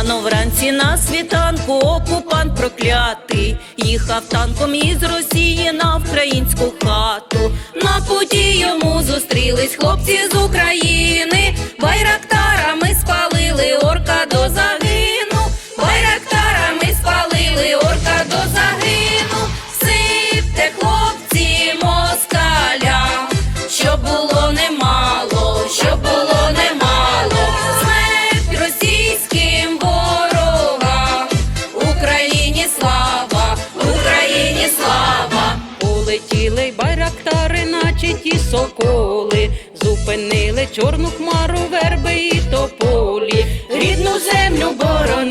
Рано вранці на світанку окупант проклятий. Їхав танком із Росії на українську хату. На путі йому зустрілись хлопці з України. Байрактарами Полетіли й байрактари, наче ті соколи. Зупинили чорну хмару верби і тополі. Рідну землю боронили